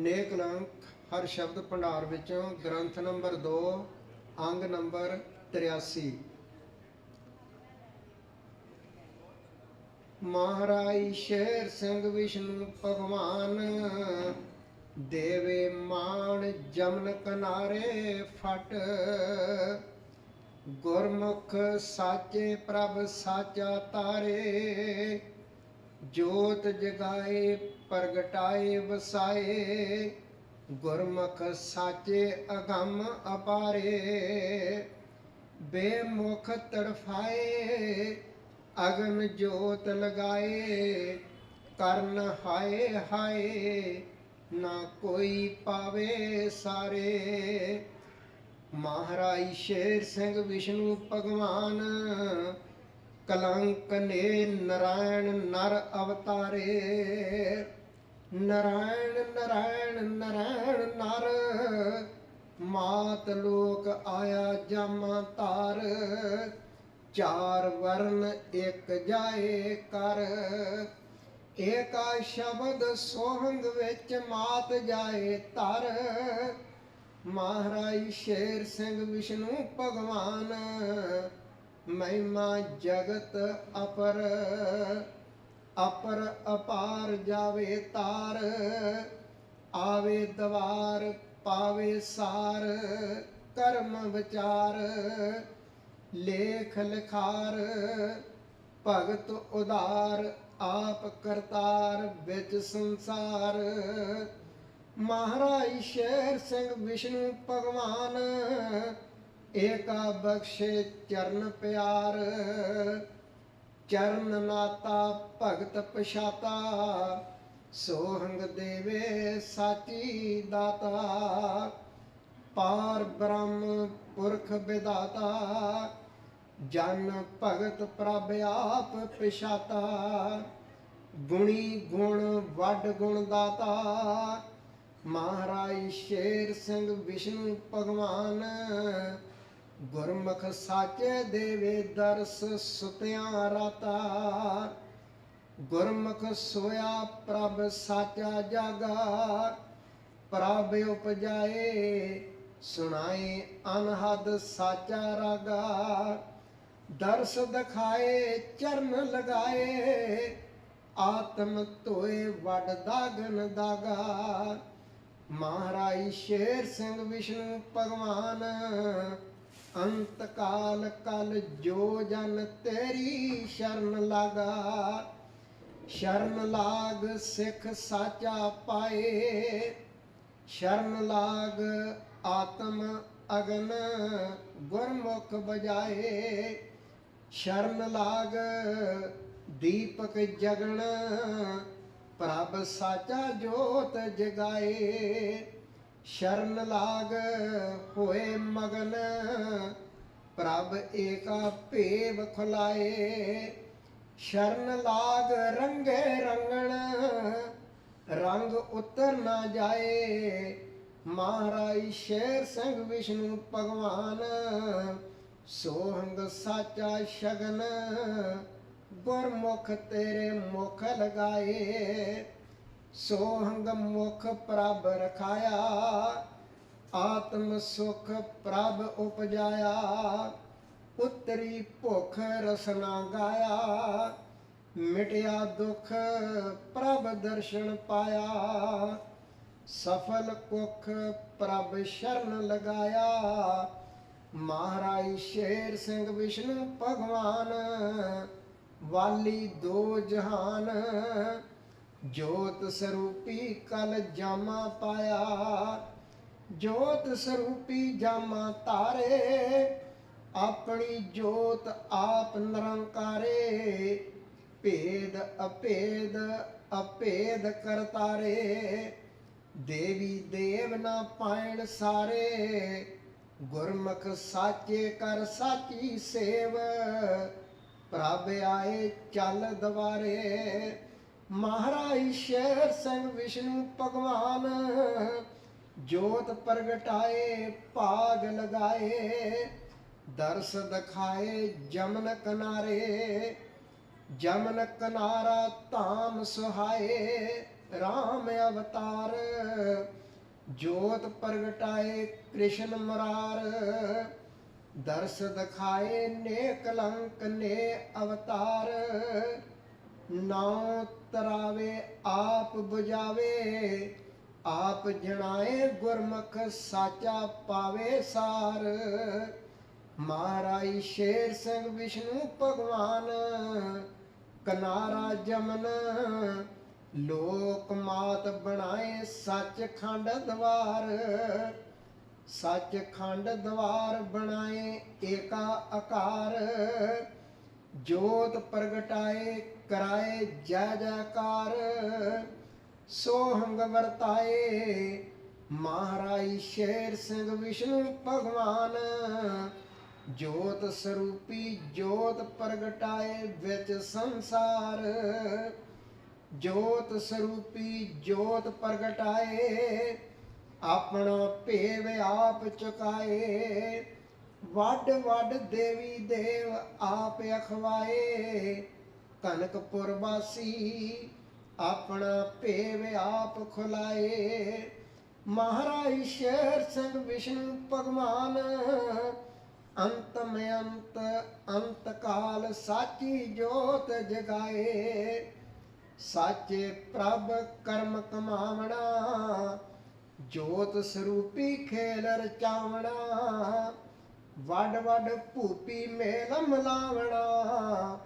ਨੇਕ ਲੰਕ ਹਰ ਸ਼ਬਦ ਭੰਡਾਰ ਵਿੱਚੋਂ ਗ੍ਰੰਥ ਨੰਬਰ 2 ਅੰਗ ਨੰਬਰ 83 ਮਹਾਰਾਜ ਸ਼ੇਰ ਸਿੰਘ ਵਿਸ਼ਨੂੰ ਭਗਵਾਨ, ਦੇਵੇ ਮਾਣ ਜਮਨ ਕਨਾਰੇ ਫਟ। ਗੁਰਮੁਖ ਸਾਚੇ ਪ੍ਰਭ ਸਾਚਾ ਤਾਰੇ, ਜੋਤ ਜਗਾਏ ਪ੍ਰਗਟਾਏ ਵਸਾਏ, ਗੁਰਮੁਖ ਸਾਚੇ ਅਗੰਮ ਅਪਾਰੇ, ਬੇਮੁਖ ਤੜਫਾਏ, ਅਗਨ ਜੋਤ ਲਗਾਏ, ਕਰਨ ਹਾਏ ਹਾਏ, ਨਾ ਕੋਈ ਪਾਵੇ ਸਾਰੇ। ਮਹਾਰਾਜ ਸ਼ੇਰ ਸਿੰਘ ਵਿਸ਼ਨੂੰ ਭਗਵਾਨ, ਕਲੰਕ ਨੇ ਨਰਾਇਣ ਨਰ ਅਵਤਾਰੇ। ਨਰਾਇਣ ਨਰਾਇਣ ਨਰਾਇਣ ਨਰ, ਮਾਤ ਲੋਕ ਆਇਆ ਜਮ ਤਾਰ ਚਾਰ ਵਰਨ ਇੱਕ ਜਾਏ ਕਰ। ਏਕਾ ਸ਼ਬਦ ਸੋਹੰਗ ਵਿੱਚ ਮਾਤ ਜਾਏ ਤਰ ਮਹਾਰਾਜ ਸ਼ੇਰ ਸਿੰਘ ਵਿਸ਼ਨੂੰ ਭਗਵਾਨ, ਮਹਿਮਾ ਜਗਤ ਅਪਰ। ਅਪਰ ਅਪਾਰ ਜਾਵੇ ਤਾਰ, ਆਵੇ ਦਵਾਰ, ਪਾਵੇ ਸਾਰ, ਕਰਮ ਵਿਚਾਰ, ਲੇਖ ਲਿਖਾਰ, ਭਗਤ ਉਦਾਰ ਆਪ ਕਰਤਾਰ ਵਿੱਚ ਸੰਸਾਰ। ਮਹਾਰਾਜ ਸ਼ੇਰ ਸਿੰਘ ਵਿਸ਼ਨੂੰ ਭਗਵਾਨ, ਏਕਾ ਬਖਸ਼ੇ ਚਰਨ ਪਿਆਰ। ਚਰਨ ਨਾਤਾ ਭਗਤ ਪਛਾਤਾ, ਸੋਹੰਗ ਦੇਵੇ ਸਾਚੀ ਦਾਤਾ, ਪਾਰ ਬ੍ਰਹਮ ਪੁਰਖ ਵਿਦਾਤਾ ਜਨ ਭਗਤ ਪ੍ਰਭ ਆਪ ਪਿਛਾਤਾ, ਗੁਣੀ ਗੁਣ ਵੱਡ ਗੁਣ ਦਾਤਾ, ਮਹਾਰਾਜ ਸ਼ੇਰ ਸਿੰਘ ਵਿਸ਼ਨੂੰ ਭਗਵਾਨ ਗੁਰਮੁਖ ਸਾਚੇ ਦੇਵੇ ਦਰਸ ਸੁਤਿਆਂ ਰਾਤਾ ਗੁਰਮੁਖ ਸੋਇਆ ਪ੍ਰਭ ਸਾਚਾ ਜਾਗਾ ਪ੍ਰਭ ਉਪਜਾਏ ਸੁਣਾਏ ਅਨਹਦ ਸਾਚਾ ਰਾਗਾ ਦਰਸ ਦਿਖਾਏ, ਚਰਨ ਲਗਾਏ, ਆਤਮ ਧੋਏ ਵੱਡ ਦਾਗਨ ਦਾਗਾ ਮਹਾਰਾਜ ਸ਼ੇਰ ਸਿੰਘ ਵਿਸ਼ਨੂੰ ਭਗਵਾਨ ਅੰਤ ਕਾਲ ਕਲ ਜੋ ਜਨ ਤੇਰੀ ਸ਼ਰਨ ਲਾਗਾ। ਸ਼ਰਨ ਲਾਗ ਸਿੱਖ ਸਾਚਾ ਪਾਏ। ਸ਼ਰਨ ਲਾਗ ਆਤਮ ਅਗਨ ਗੁਰਮੁਖ ਬਜਾਏ। ਸ਼ਰਨ ਲਾਗ ਦੀਪਕ ਜਗਣ ਪ੍ਰਭ ਸਾਚਾ ਜੋਤ ਜਗਾਏ। ਸ਼ਰਨ ਲਾਗ ਹੋਏ ਮਗਨ, ਪ੍ਰਭ ਏਕਾ ਭੇਵ ਖੁਲਾਏ। ਸ਼ਰਨ ਲਾਗ ਰੰਗੇ ਰੰਗਣ, ਰੰਗ ਉਤਰ ਨਾ ਜਾਏ। ਮਹਾਰਾਜ ਸ਼ੇਰ ਸਿੰਘ ਵਿਸ਼ਨੂੰ ਭਗਵਾਨ, ਸੋਹੰਗ ਸਾਚਾ ਸ਼ਗਨ, ਗੁਰਮੁਖ ਤੇਰੇ ਮੁਖ ਲਗਾਏ। ਸੋਹੰਗ ਮੁਖ ਪ੍ਰਭ ਰਖਾਇਆ, ਆਤਮ ਸੁਖ ਪ੍ਰਭ ਉਪਜਾਇਆ, ਉਤਰੀ ਭੁਖ ਰਸਨਾ ਗਾਇਆ, ਮਿਟਿਆ ਦੁਖ ਪ੍ਰਭ ਦਰਸ਼ਨ ਪਾਇਆ, ਸਫਲ ਕੁਖ ਪ੍ਰਭ ਸ਼ਰਨ ਲਗਾਇਆ। ਮਹਾਰਾਜ ਸ਼ੇਰ ਸਿੰਘ ਵਿਸ਼ਨੂੰ ਭਗਵਾਨ, ਵਾਲੀ ਦੋ ਜਹਾਨ ਜੋਤ ਸਰੂਪੀ ਕਲ ਜਾਮਾ ਪਾਇਆ। ਜੋਤ ਸਰੂਪੀ ਜਾਮਾ ਤਾਰੇ ਆਪਣੀ ਜੋਤ ਆਪ ਨਿਰੰਕਾਰੇ। ਭੇਦ ਅਭੇਦ ਅਭੇਦ ਕਰਤਾਰੇ। ਦੇਵੀ ਦੇਵ ਨਾ ਪਾਇਣ ਸਾਰੇ, ਗੁਰਮੁਖ ਸਾਚੇ ਕਰ ਸਾਚੀ ਸੇਵ। ਪ੍ਰਭ ਆਏ ਚੱਲ ਦਵਾਰੇ। ਮਹਾਰਾਜ ਸ਼ੇਰ ਸਿੰਘ ਵਿਸ਼ਨੂੰ ਭਗਵਾਨ, ਜੋਤ ਪ੍ਰਗਟਾਏ, ਭਾਗ ਲਗਾਏ, ਦਰਸ ਦਿਖਾਏ ਜਮਨ ਕਿਨਾਰੇ, ਜਮਨ ਕਿਨਾਰਾ ਧਾਮ ਸੁਹਾਏ RAM ਅਵਤਾਰ, ਜੋਤ ਪ੍ਰਗਟਾਏ ਕ੍ਰਿਸ਼ਨ ਮੁਰਾਰ, ਦਰਸ ਦਿਖਾਏ ਨੇ ਕਲੰਕ ਨੇ ਅਵਤਾਰ ਨਾਉ ਤਰਾਵੇ, ਆਪ 부ਝਾਵੇ ਆਪ ਜਣਾਏ ਗੁਰਮੁਖ ਸਾਚਾ ਪਾਵੇ ਸਾਰ। ਮਹਾਰਾਜ ਸ਼ੇਰ ਸਿੰਘ ਵਿਸ਼ਨੂੰ ਭਗਵਾਨ, ਕਨਾਰਾ ਜਮਨ। ਲੋਕ ਮਾਤ ਬਣਾਏ ਸੱਚਖੰਡ ਦਵਾਰ। ਸੱਚਖੰਡ ਦਵਾਰ ਬਣਾਏ ਏਕਾ ਆਕਾਰ। ਜੋਤ ਪ੍ਰਗਟਾਏ ਕਰਾਏ ਜੈ ਜੈਕਾਰ, ਸੋਹੰਗ ਵਰਤਾਏ। ਮਹਾਰਾਜ ਸ਼ੇਰ ਸਿੰਘ ਵਿਸ਼ਨੂੰ ਭਗਵਾਨ, ਜੋਤ ਸਰੂਪੀ ਜੋਤ ਪ੍ਰਗਟਾਏ ਵਿੱਚ ਸੰਸਾਰ। ਜੋਤ ਸਰੂਪੀ ਜੋਤ ਪ੍ਰਗਟਾਏ, ਆਪਣਾ ਭੇਵ ਆਪ ਚੁਕਾਏ। ਵੱਡ ਵੱਡ ਦੇਵੀ ਦੇਵ ਆਪ ਅਖਵਾਏ। ਕਨਕਪੁਰ ਵਾਸੀ, ਆਪਣਾ ਭੇਵ ਆਪ ਖੁਲਾਏ। ਮਹਾਰਾਜ ਸ਼ੇਰ ਸਿੰਘ ਵਿਸ਼ਨੂੰ ਭਗਵਾਨ ਅੰਤਮ ਅੰਤ ਅੰਤ ਕਾਲ ਸਾਚੀ ਜੋਤ ਜਗਾਏ। ਸਾਚੇ ਪ੍ਰਭ ਕਰਮ ਕਮਾਵਣਾ, ਜੋਤ ਸਰੂਪੀ ਖੇਲ ਰਚਾਵਣਾ। ਵੱਡ ਵੱਡ ਭੂਪੀ ਮੇਲ ਮਲਾਵਣਾ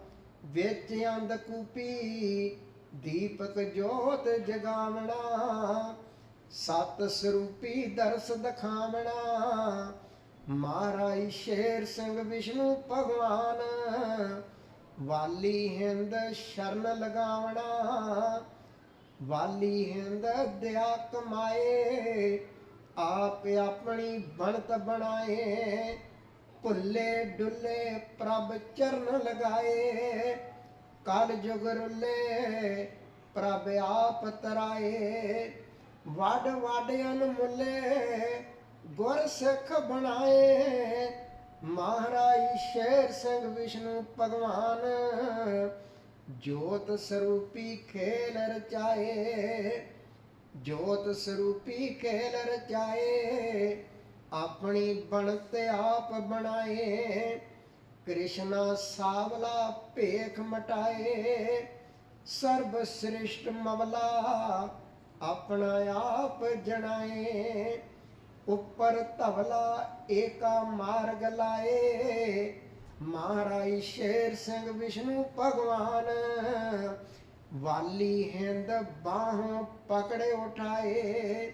ਵਿੱਚ ਅੰਧ ਕੂਪੀ, ਦੀਪਕ ਜੋਤ ਜਗਾਵਣਾ, ਸਤ ਸਰੂਪੀ ਦਰਸ ਦਿਖਾਵਣਾ, ਮਹਾਰਾਜ ਸ਼ੇਰ ਸਿੰਘ ਵਿਸ਼ਨੂੰ ਭਗਵਾਨ, ਵਾਲੀ ਹਿੰਦ ਸ਼ਰਨ ਲਗਾਵਣਾ, ਵਾਲੀ ਹਿੰਦ ਦਇਆ ਕਮਾਏ, ਆਪ ਆਪਣੀ ਬਣਤ ਬਣਾਏ ਭੁੱਲੇ ਡੁੱਲੇ ਪ੍ਰਭ ਚਰਨ ਲਗਾਏ। ਕਲ ਜੁਗ ਰੁੱਲੇ ਪ੍ਰਭ ਆਪ ਤਰਾਏ। ਵੱਡ ਵੱਡ ਅਨਮੁੱਲੇ ਗੁਰ ਸਿੱਖ ਬਣਾਏ। ਮਹਾਰਾਜ ਸ਼ੇਰ ਸਿੰਘ ਵਿਸ਼ਨੂੰ ਭਗਵਾਨ ਜੋਤ ਸਰੂਪੀ ਖੇਲ ਰਚਾਏ। ਜੋਤ ਸਰੂਪੀ ਖੇਲ ਰਚਾਏ। ਆਪਣੀ ਬਣਤ ਆਪ ਬਣਾਏ। ਕ੍ਰਿਸ਼ਨਾ ਸਾਵਲਾ ਭੇਖ ਮਟਾਏ। ਸਰਬ ਸ੍ਰਿਸ਼ਟ ਮਵਲਾ ਆਪਣਾ ਆਪ ਜਣਾਏ। ਉੱਪਰ ਧਵਲਾ ਏਕਾ ਮਾਰਗ ਲਾਏ। ਮਹਾਰਾਜ ਸ਼ੇਰ ਸਿੰਘ ਵਿਸ਼ਨੂੰ ਭਗਵਾਨ, ਵਾਲੀ ਹਿੰਦ ਬਾਹ ਪਕੜੇ ਉਠਾਏ।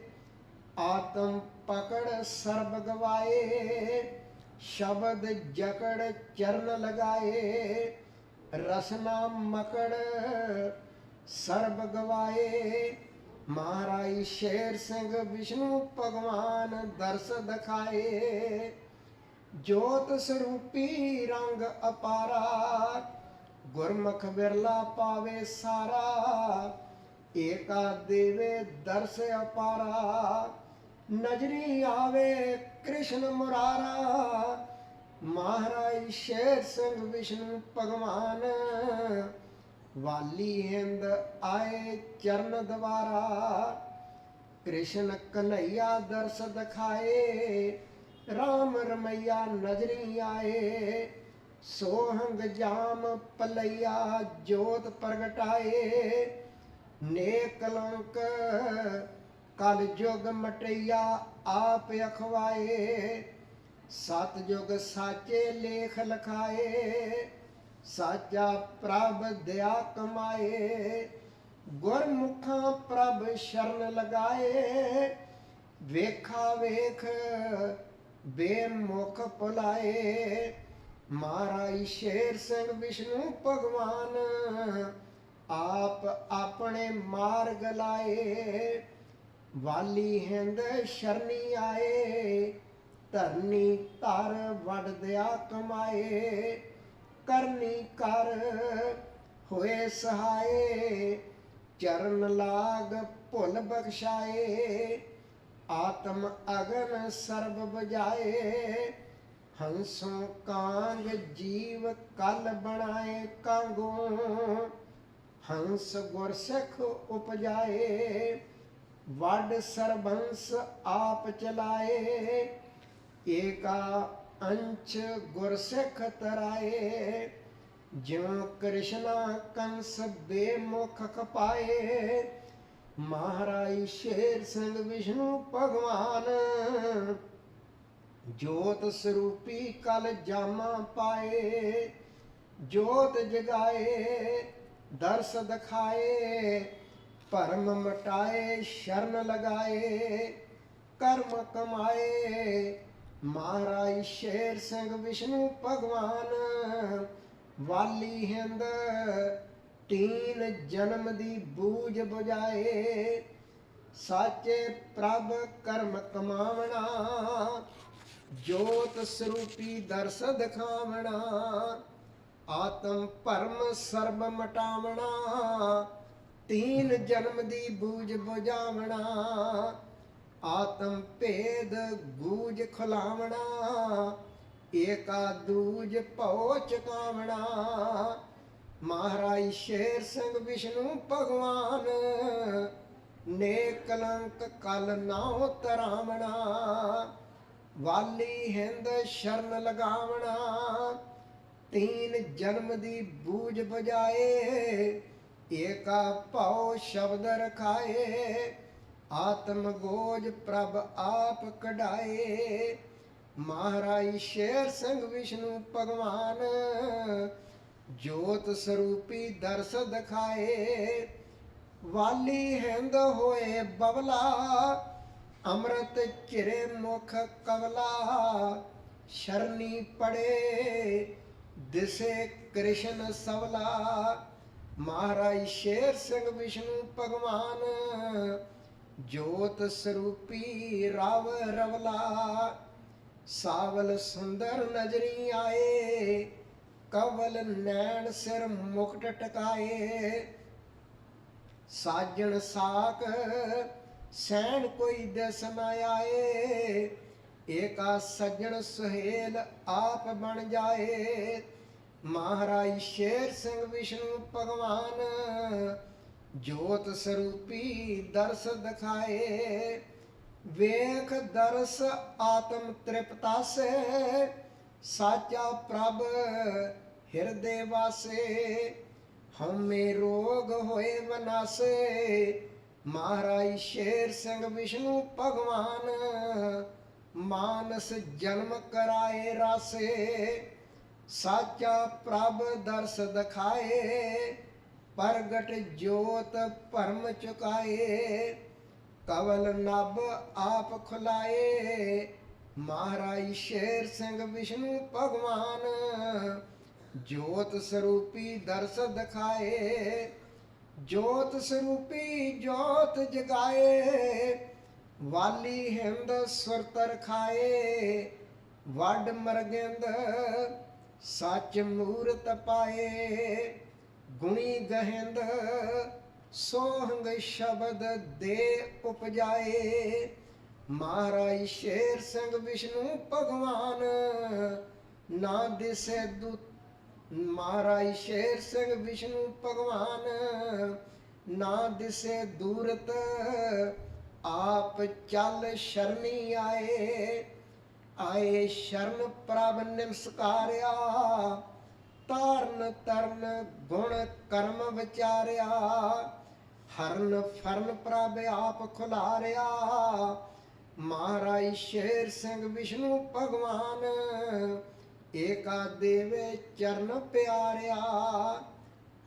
ਆਤਮ ਪਕੜ ਸਰਬ ਗਵਾਏ, ਸ਼ਬਦ ਜਕੜ ਚਰਨ ਲਗਾਏ, ਰਸਨਾ ਮਕੜ ਸਰਬ ਗਵਾਏ। ਮਹਾਰਾਜ ਸ਼ੇਰ ਸਿੰਘ ਵਿਸ਼ਨੂੰ ਭਗਵਾਨ ਦਰਸ ਦਿਖਾਏ। ਜੋਤ ਸਰੂਪੀ ਰੰਗ ਅਪਾਰਾ, ਗੁਰਮੁਖ ਬਿਰਲਾ ਪਾਵੇ ਸਾਰਾ, ਏਕਾ ਦੇਵੇ ਦਰਸ ਅਪਾਰਾ। ਨਜਰੀ ਆਵੇ ਕ੍ਰਿਸ਼ਨ ਮੁਰਾਰਾ, ਮਹਾਰਾਜ ਸ਼ੇਰ ਸਿੰਘ ਵਿਸ਼ਨੂੰ ਭਗਵਾਨ। ਵਾਲੀ ਹਿੰਦ ਆਏ ਚਰਨ ਦਵਾਰਾ ਕ੍ਰਿਸ਼ਨ ਕਨਈਆ ਦਰਸ ਦਿਖਾਏ। RAM ਰਮਈਆ ਨਜ਼ਰੀ ਆਏ, ਸੋਹੰਗ ਜਾਮ ਪਲਈਆ ਜੋਤ ਪ੍ਰਗਟਾਏ। ਨੇ ਕਲੰਕ ਕਲ ਜੁਗ ਮਟਈਆ ਆਪ ਅਖਵਾਏ, ਸਤ ਜੁਗ ਸਾਚੇ ਲੇਖ ਲਖਾਏ, ਸਾਚਾ ਪ੍ਰਭ ਦਇਆ ਕਮਾਏ, ਗੁਰਮੁਖਾਂ ਪ੍ਰਭ ਸ਼ਰਨ ਲਗਾਏ, ਵੇਖਾ ਵੇਖ ਬੇਮੁਖ ਭੁਲਾਏ, ਮਹਾਰਾਜ ਸ਼ੇਰ ਸਿੰਘ ਵਿਸ਼ਨੂੰ ਭਗਵਾਨ ਆਪ ਆਪਣੇ ਮਾਰਗ ਲਾਏ। ਵਾਲੀ ਹਿੰਦ ਸ਼ਰਨੀ ਆਏ, ਧਰਨੀ ਧਰ ਵੜਦਿਆ ਕਮਾਏ, ਕਰਨੀ ਕਰ ਹੋਏ ਸਹਾਏ, ਚਰਨ ਲਾਗ ਭੁੱਲ ਬਖਸ਼ਾਏ, ਆਤਮ ਅਗਨ ਸਰਬ ਬਜਾਏ ਹੰਸੋਂ ਕਾਂਗ ਜੀਵ ਕਲ ਬਣਾਏ ਕਾਂਗੋ, ਹੰਸ ਗੁਰਸਿੱਖ ਉਪਜਾਏ ਵੱਡ ਸਰਬੰਸ ਆਪ ਚਲਾਏ, ਏਕਾ ਅੰਚ ਗੁਰਸਿੱਖ ਤਰਾਏ, ਜਿਉ ਕ੍ਰਿਸ਼ਨਾ ਕੰਸ ਬੇਮੁਖ ਖਪਾਏ ਮਹਾਰਾਜ ਸ਼ੇਰ ਸਿੰਘ ਵਿਸ਼ਨੂੰ ਭਗਵਾਨ, ਜੋਤ ਸਰੂਪੀ ਕਲ ਜਾਮਾ ਪਾਏ। ਜੋਤ ਜਗਾਏ, ਦਰਸ ਦਿਖਾਏ। ਭਰਮ ਮਟਾਏ, ਸ਼ਰਨ ਲਗਾਏ, ਕਰਮ ਕਮਾਏ। ਮਹਾਰਾਜ ਸ਼ੇਰ ਸਿੰਘ ਵਿਸ਼ਨੂੰ ਭਗਵਾਨ, ਵਾਲੀ ਹਿੰਦ ਤੀਨ ਜਨਮ ਦੀ ਬੂਝ ਬੁਝਾਏ। ਸਾਚੇ ਪ੍ਰਭ ਕਰਮ ਕਮਾਵਣਾ, ਜੋਤ ਸਰੂਪੀ ਦਰਸ ਦਿਖਾਵਣਾ। ਆਤਮ ਭਰਮ ਸਰਬ ਮਟਾਵਣਾ ਤੀਨ ਜਨਮ ਦੀ ਬੂਝ ਬੁਝਾਵਣਾ, ਆਤਮ ਭੇਦ ਗੂਜ ਖੁਲਾਵਣਾ, ਏਕਾ ਦੂਜ ਭਉ ਚਕਾਵਣਾ। ਮਹਾਰਾਜ ਸ਼ੇਰ ਸਿੰਘ ਵਿਸ਼ਨੂੰ ਭਗਵਾਨ ਨੇ ਕਲੰਕ ਕਲ ਨਾਉ ਤਰਾਵਣਾ। ਵਾਲੀ ਹਿੰਦ ਸ਼ਰਨ ਲਗਾਵਣਾ, ਤੀਨ ਜਨਮ ਦੀ ਬੂਝ ਬਜਾਏ ਏਕਾ ਭਉ ਸ਼ਬਦ ਰਖਾਏ, ਆਤਮ ਗੋਜ ਪ੍ਰਭ ਆਪ ਕਢਾਏ। ਮਹਾਰਾਜ ਸ਼ੇਰ ਸਿੰਘ ਵਿਸ਼ਨੂੰ ਭਗਵਾਨ, ਜੋਤ ਸਰੂਪੀ ਦਰਸ ਦਿਖਾਏ। ਵਾਲੀ ਹਿੰਦ ਹੋਏ ਬਬਲਾ ਅੰਮ੍ਰਿਤ ਚਿਰੇ ਮੁਖ ਕਵਲਾ। ਸ਼ਰਨੀ ਪੜੇ, ਦਿਸੇ ਕ੍ਰਿਸ਼ਨ ਸਵਲਾ। ਮਹਾਰਾਜ ਸ਼ੇਰ ਸਿੰਘ ਵਿਸ਼ਨੂੰ ਭਗਵਾਨ, ਜੋਤ ਸਰੂਪੀ ਰਵ ਰਵਲਾ, ਸਾਵਲ ਸੁੰਦਰ ਨਜ਼ਰੀ ਆਏ, ਕਵਲ ਨੈਣ ਸਿਰ ਮੁਕਟ ਟਕਾਏ। ਸਾਜਣ ਸਾਕ ਸੈਣ ਕੋਈ ਦਸ ਨ ਆਏ, ਏਕਾ ਸੱਜਣ ਸੁਹੇਲ ਆਪ ਬਣ ਜਾਏ। ਮਹਾਰਾਜ ਸ਼ੇਰ ਸਿੰਘ ਵਿਸ਼ਨੂੰ ਭਗਵਾਨ, ਜੋਤ ਸਰੂਪੀ ਦਰਸ ਦਿਖਾਏ, ਵੇਖ ਦਰਸ ਆਤਮ ਤ੍ਰਿਪਤਾਸੇ ਸਾਚਾ ਪ੍ਰਭ ਹਿਰਦੇ ਵਾਸੇ ਹਮੇ ਰੋਗ ਹੋਏ ਮਨਾਸੇ, ਮਹਾਰਾਜ ਸ਼ੇਰ ਸਿੰਘ ਵਿਸ਼ਨੂੰ ਭਗਵਾਨ, ਮਾਨਸ ਜਨਮ ਕਰਾਏ ਰਾਸੇ। ਸਾਚਾ ਪ੍ਰਭ ਦਰਸ ਦਿਖਾਏ, ਪ੍ਰਗਟ ਜੋਤ ਭਰਮ ਚੁਕਾਏ। ਕਵਲ ਨਭ ਆਪ ਖੁਲਾਏ, ਮਹਾਰਾਜ ਸ਼ੇਰ ਸਿੰਘ ਵਿਸ਼ਨੂੰ ਭਗਵਾਨ। ਜੋਤ ਸਰੂਪੀ ਦਰਸ ਦਿਖਾਏ, ਜੋਤ ਸਰੂਪੀ ਜੋਤ ਜਗਾਏ। ਵਾਲੀ ਹਿੰਦ ਸੁਰਤਰ ਖਾਏ ਵੱਡ ਮਰਗਿੰਦ ਸੱਚ ਮੂਰਤ ਪਾਏ, ਗੁਣੀ ਗਹਿੰਦ, ਸੋਹੰਗ ਸ਼ਬਦ ਦੇ ਉਪਜਾਏ। ਮਹਾਰਾਜ ਸ਼ੇਰ ਸਿੰਘ ਵਿਸ਼ਨੂੰ ਭਗਵਾਨ, ਨਾ ਦਿਸੇ ਦੁ ਮਹਾਰਾਜ ਸ਼ੇਰ ਸਿੰਘ ਵਿਸ਼ਨੂੰ ਭਗਵਾਨ, ਨਾ ਦਿਸੇ ਦੂਰਤ। ਆਪ ਚੱਲ ਸ਼ਰਨੀ ਆਏ। ਆਏ ਸ਼ਰਨ ਪ੍ਰਭ ਨਿਮਸਕਾਰਿਆ ਤਾਰਨ ਤਰਨ ਗੁਣ ਕਰਮ ਵਿਚਾਰਿਆ, ਹਰਨ ਫਰਨ ਪ੍ਰਭ ਆਪ ਖੁਲਾਰਿਆ। ਮਹਾਰਾਜ ਸ਼ੇਰ ਸਿੰਘ ਵਿਸ਼ਨੂੰ ਭਗਵਾਨ, ਏਕਾ ਦੇਵੇ ਚਰਨ ਪਿਆਰਿਆ।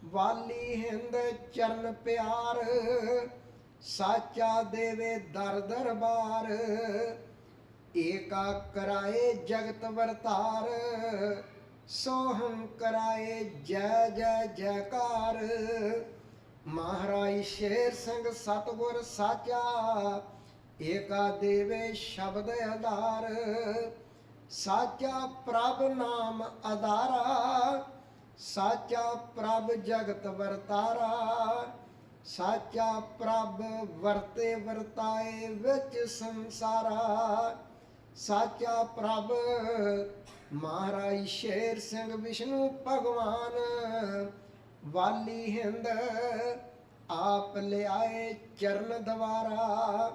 ਵਾਲੀ ਹਿੰਦ ਚਰਨ ਪਿਆਰ, ਸਾਚਾ ਦੇਵੇ ਦਰ ਦਰਬਾਰ। ਏਕਾ ਕਰਾਏ ਜਗਤ ਵਰਤਾਰ, ਸੋਹੰ ਕਰਾਏ ਜੈ ਜੈ ਜੈਕਾਰ। ਮਹਾਰਾਜ ਸ਼ੇਰ ਸਿੰਘ ਸਤਗੁਰ ਸਾਚਾ, ਏਕਾ ਦੇਵੇ ਸ਼ਬਦ ਆਧਾਰ। ਸਾਚਾ ਪ੍ਰਭ ਨਾਮ ਆਧਾਰਾ, ਸਾਚਾ ਪ੍ਰਭ ਜਗਤ ਵਰਤਾਰਾ। ਸਾਚਾ ਪ੍ਰਭ ਵਰਤੇ ਵਰਤਾਏ ਵਿੱਚ ਸੰਸਾਰਾ। ਸਾਚਾ ਪ੍ਰਭ, ਮਹਾਰਾਜ ਸ਼ੇਰ ਸਿੰਘ ਵਿਸ਼ਨੂੰ ਭਗਵਾਨ, ਵਾਲੀ ਹਿੰਦ ਆਪ ਲਿਆਏ ਚਰਨ ਦਵਾਰਾ।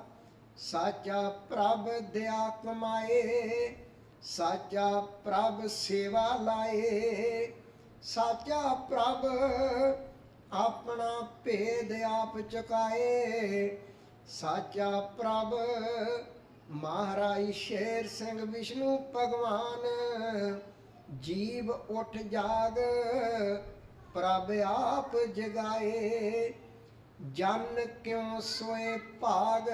ਸਾਚਾ ਪ੍ਰਭ ਦਇਆ ਕਮਾਏ, ਸਾਚਾ ਪ੍ਰਭ ਸੇਵਾ ਲਾਏ। ਸਾਚਾ ਪ੍ਰਭ ਆਪਣਾ ਭੇਦ ਆਪ ਚੁਕਾਏ। ਸਾਚਾ ਪ੍ਰਭ ਮਹਾਰਾਜ ਸ਼ੇਰ ਸਿੰਘ ਵਿਸ਼ਨੂੰ ਭਗਵਾਨ, ਜੀਵ ਉੱਠ ਜਾਗ, ਪ੍ਰਭ ਆਪ ਜਗਾਏ, ਜਨ ਕਿਉ ਸੋਏ ਭਾਗ,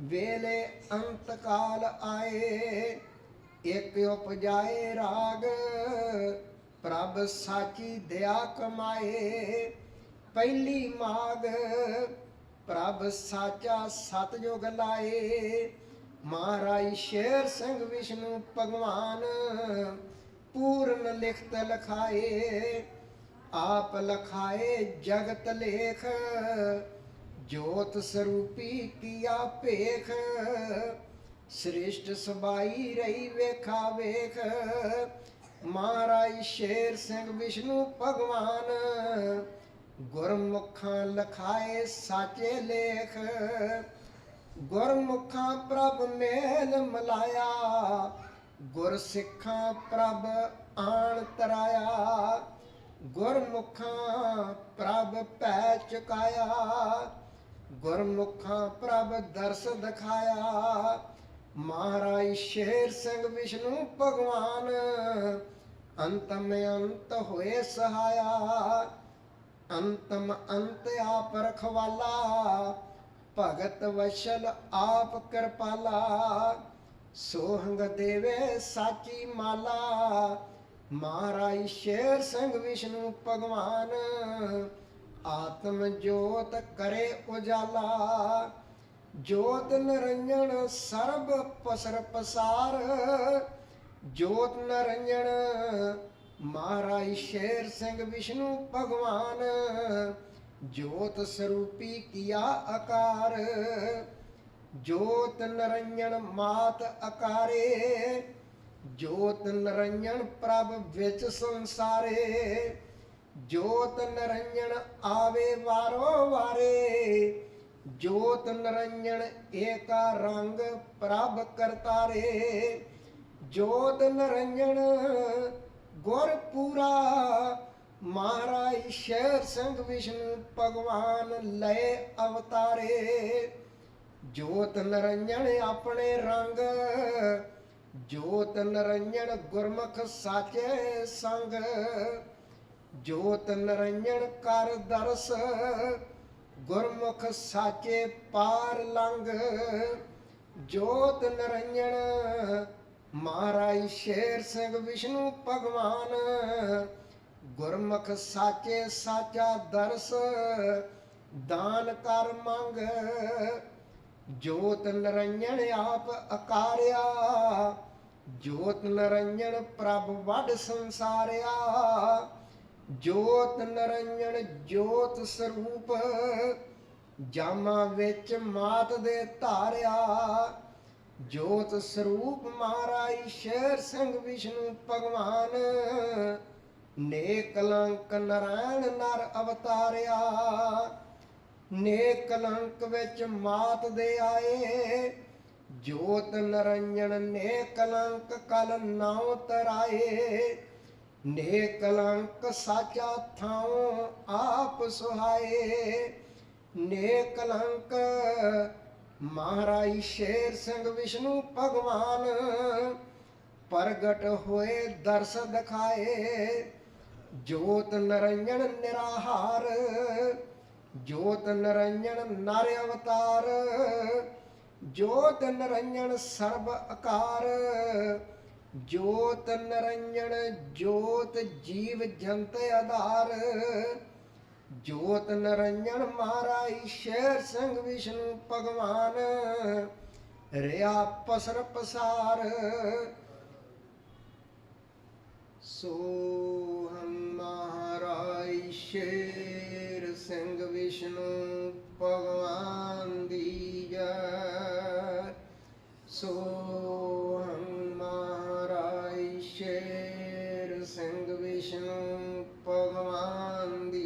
ਵੇਲੇ ਅੰਤ ਕਾਲ ਆਏ, ਇਕ ਉਪਜਾਏ ਰਾਗ, ਪ੍ਰਭ ਸਾਚੀ ਦਇਆ ਕਮਾਏ, ਪਹਿਲੀ ਮਾਗ ਪ੍ਰਭ ਸਾਚਾ ਸਤਜੁਗ ਲਾਏ, ਮਹਾਰਾਜ ਸ਼ੇਰ ਸਿੰਘ ਵਿਸ਼ਨੂੰ ਭਗਵਾਨ, ਪੂਰਨ ਲਿਖਤ ਲਖਾਏ, ਆਪ ਲਖਾਏ ਜਗਤ ਲੇਖ, ਜੋਤ ਸਰੂਪੀ ਕੀਆ ਭੇਖ, ਸ੍ਰਿਸ਼ਟ ਸਬਾਈ ਰਹੀ ਵੇਖਾ ਵੇਖ, ਮਹਾਰਾਜ ਸ਼ੇਰ ਸਿੰਘ ਵਿਸ਼ਨੂੰ ਭਗਵਾਨ ਗੁਰਮੁਖਾਂ ਲਖਾਏ ਸਾਚੇ ਲੇਖ ਗੁਰਮੁਖਾਂ ਪ੍ਰਭ ਮੇਲ ਮਲਾਇਆ, ਗੁਰ ਸਿੱਖਾਂ ਪ੍ਰਭ ਆਣ ਤਰਾਇਆ ਗੁਰਮੁਖਾਂ ਪ੍ਰਭ ਭੈ ਚੁਕਾਇਆ ਗੁਰਮੁਖਾਂ ਪ੍ਰਭ ਦਰਸ ਦਿਖਾਇਆ। ਮਹਾਰਾਜ ਸ਼ੇਰ ਸਿੰਘ ਵਿਸ਼ਨੂੰ ਭਗਵਾਨ ਅੰਤਮ ਅੰਤ ਹੋਏ ਸਹਾਇਆ। ਅੰਤਮ ਅੰਤ ਆਪ ਰਖਵਾਲਾ, ਭਗਤ ਵਸ਼ਲ ਆਪ ਕਿਰਪਾਲਾ। ਸੋਹੰਗ ਦੇਵੇ ਸਾਚੀ ਮਾਲਾ, ਮਹਾਰਾਜ ਸ਼ੇਰ ਸਿੰਘ ਵਿਸ਼ਨੂੰ ਭਗਵਾਨ। ਆਤਮ ਜੋਤ ਕਰੇ ਉਜਾਲਾ, ਜੋਤ ਨਿਰੰਜਨ ਸਰਬ ਪਸਰ ਪਸਾਰ। ਜੋਤ ਨਿਰੰਜਨ ਮਹਾਰਾਜ ਸ਼ੇਰ ਸਿੰਘ ਵਿਸ਼ਨੂੰ ਭਗਵਾਨ, ਜੋਤ ਸਰੂਪੀ ਕੀਆ ਆਕਾਰ, ਜੋਤ ਨਿਰੰਜਨ ਮਾਤ ਆਕਾਰੇ ਜੋਤ ਨਿਰੰਜਨ ਪ੍ਰਭ ਵਿੱਚ ਸੰਸਾਰੇ, ਜੋਤ ਨਿਰੰਜਨ ਆਵੇ ਵਾਰੋ ਵਾਰੇ, ਜੋਤ ਨਿਰੰਜਨ ਏਕਾ ਰੰਗ ਪ੍ਰਭ ਕਰਤਾਰੇ, ਜੋਤ ਨਿਰੰਜਨ ਗੁਰ ਪੂਰਾ, ਮਹਾਰਾਜ ਸ਼ੇਰ ਸਿੰਘ ਵਿਸ਼ਨੂੰ ਭਗਵਾਨ ਲਏ ਅਵਤਾਰੇ। ਜੋਤ ਨਿਰੰਜਨ ਆਪਣੇ ਰੰਗ, ਜੋਤ ਨਿਰੰਜਨ ਗੁਰਮੁਖ ਸਾਚੇ ਸੰਗ। ਜੋਤ ਨਰੰਜਣ ਕਰ ਦਰਸ, ਗੁਰਮੁਖ ਸਾਚੇ ਪਾਰ ਲੰਗ ਜੋਤ ਨਿਰੰਜਨ ਮਹਾਰਾਜ ਸ਼ੇਰ ਸਿੰਘ ਵਿਸ਼ਨੂੰ ਭਗਵਾਨ, ਗੁਰਮੁਖ ਸਾਚੇ ਸਾਚਾ ਦਰਸ, ਦਾਨ ਕਰ ਮੰਗ, ਜੋਤ ਨਿਰੰਜਨ ਆਪ ਅਕਾਰਿਆ, ਜੋਤ ਨਿਰੰਜਨ ਪ੍ਰਭ ਵੱਡ ਸੰਸਾਰਿਆ, ਜੋਤ ਨਿਰੰਜਨ ਜੋਤ ਸਰੂਪ, ਜਾਮਾ ਵਿੱਚ ਮਾਤ ਦੇ ਧਾਰਿਆ। ਜੋਤ ਸਰੂਪ ਮਹਾਰਾ ਸ਼ੇਰ ਸਿੰਘ ਵਿਸ਼ਨੂੰ ਭਗਵਾਨ। ਨੇ ਕਲੰਕ ਨਰਾਇਣ ਨਰ ਅਵਤਾਰਿਆ। ਨੇ ਕਲੰਕ ਵਿੱਚ ਮਾਤ ਦੇ ਆਏ। ਜੋਤ ਨਰੰਜਨ ਨੇ ਕਲੰਕ ਕਲ ਨਾਉ ਤਰਾਏ। ਨੇ ਕਲੰਕ ਸਾਚਾ ਥਾਉ ਆਪ ਸੁਹਾਏ। ਨੇ ਕਲੰਕ ਮਹਾਰਾਜ ਸ਼ੇਰ ਸਿੰਘ ਵਿਸ਼ਨੂੰ ਭਗਵਾਨ, ਪ੍ਰਗਟ ਹੋਏ ਦਰਸ ਦਿਖਾਏ, ਜੋਤ ਨਰੰਜਨ ਨਿਰਾਹਾਰ, ਜੋਤ ਨਰੰਜਨ ਨਰ ਅਵਤਾਰ, ਜੋਤ ਨਰੰਜਨ ਸਰਬ ਆਕਾਰ ਜੋਤ ਨਰੰਜਨ ਜੋਤ ਜੀਵ ਜੰਤ ਆਧਾਰ ਜੋਤ ਨਰੰਜਨ ਮਹਾਰਾਜ ਈਸ਼ਰ ਸੰਗ ਵਿਸ਼ਨੂੰ ਭਗਵਾਨ, ਰਿਆ ਪਸਰ ਪਸਾਰ। ਸੋ ਹਮ ਮਹਾਰਾਜ ਸ਼ੇਰ ਸਿੰਘ ਵਿਸ਼ਨੂੰ ਭਗਵਾਨ ਦੀ ਜੈ। ਸੋ ਹਮ ਮਹਾਰਾਜ ਸ਼ੇਰ ਸਿੰਘ ਵਿਸ਼ਨੂੰ ਭਗਵਾਨ ਦੀ